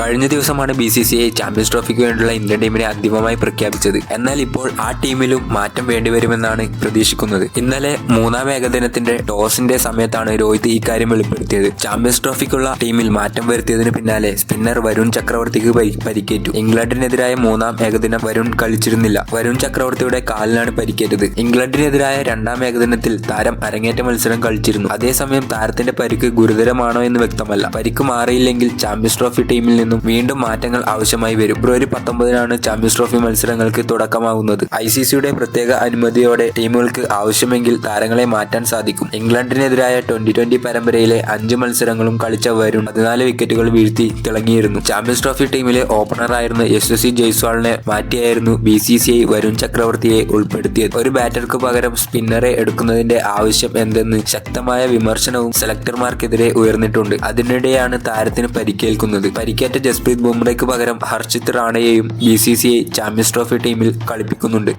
കഴിഞ്ഞ ദിവസമാണ് B C C I champions ട്രോഫിക്ക് വേണ്ടിയുള്ള ഇന്ത്യൻ ടീമിനെ അന്തിമമായി പ്രഖ്യാപിച്ചത്. എന്നാൽ ഇപ്പോൾ ആ ടീമിലും മാറ്റം വേണ്ടിവരുമെന്നാണ് പ്രതീക്ഷിക്കുന്നത്. ഇന്നലെ മൂന്നാം ഏകദിനത്തിന്റെ ടോസിന്റെ സമയത്താണ് രോഹിത് ഇക്കാര്യം വെളിപ്പെടുത്തിയത്. ചാമ്പ്യൻസ് ട്രോഫിക്കുള്ള ടീമിൽ മാറ്റം വരുത്തിയതിന് പിന്നാലെ സ്പിന്നർ വരുൺ ചക്രവർത്തിക്ക് പരിക്കേറ്റു. ഇംഗ്ലണ്ടിനെതിരായ മൂന്നാം ഏകദിനം വരുൺ കളിച്ചിരുന്നില്ല. വരുൺ ചക്രവർത്തിയുടെ കാലിനാണ് പരിക്കേറ്റത്. ഇംഗ്ലണ്ടിനെതിരായ രണ്ടാം ഏകദിനത്തിൽ താരം അരങ്ങേറ്റ മത്സരം കളിച്ചിരുന്നു. അതേസമയം താരത്തിന്റെ പരിക്ക് ഗുരുതരമാണോ എന്ന് വ്യക്തമല്ല. പരിക്ക് മാറിയില്ലെങ്കിൽ ചാമ്പ്യൻസ് ട്രോഫി ടീമിൽ നിന്നും വീണ്ടും മാറ്റങ്ങൾ ആവശ്യമായി വരും. ഫെബ്രുവരി പത്തൊമ്പതിനാണ് ചാമ്പ്യൻസ് ട്രോഫി മത്സരങ്ങൾക്ക് തുടക്കമാകുന്നത്. ഐ സി സിയുടെ പ്രത്യേക അനുമതിയോടെ ടീമുകൾക്ക് ആവശ്യമെങ്കിൽ താരങ്ങളെ മാറ്റാൻ സാധിക്കും. ഇംഗ്ലണ്ടിനെതിരായ ട്വന്റി ട്വന്റി പരമ്പരയിലെ അഞ്ച് മത്സരങ്ങളും കളിച്ച വരുൺ പതിനാല് വിക്കറ്റുകൾ വീഴ്ത്തി തിളങ്ങിയിരുന്നു. ചാമ്പ്യൻസ് ട്രോഫി ടീമിലെ ഓപ്പണറായിരുന്ന യശസ്വി ജയ്സ്വാളിനെ മാറ്റിയായിരുന്നു B C C I Varun ചക്രവർത്തിയെ ഉൾപ്പെടുത്തിയത്. ഒരു ബാറ്റർക്ക് പകരം സ്പിന്നറെ എടുക്കുന്നതിന്റെ ആവശ്യം എന്തെന്ന് ശക്തമായ വിമർശനവും സെലക്ടർമാർക്കെതിരെ ഉയർന്നിട്ടുണ്ട്. അതിനിടെയാണ് താരത്തിന് പരിക്കേൽക്കുന്നത്. പരിക്കേറ്റ ജസ്പ്രീത് ബുംറയ്ക്ക് പകരം Harshit റാണയെയും B C C I champions trophy ടീമിൽ കളിപ്പിക്കുന്നുണ്ട്.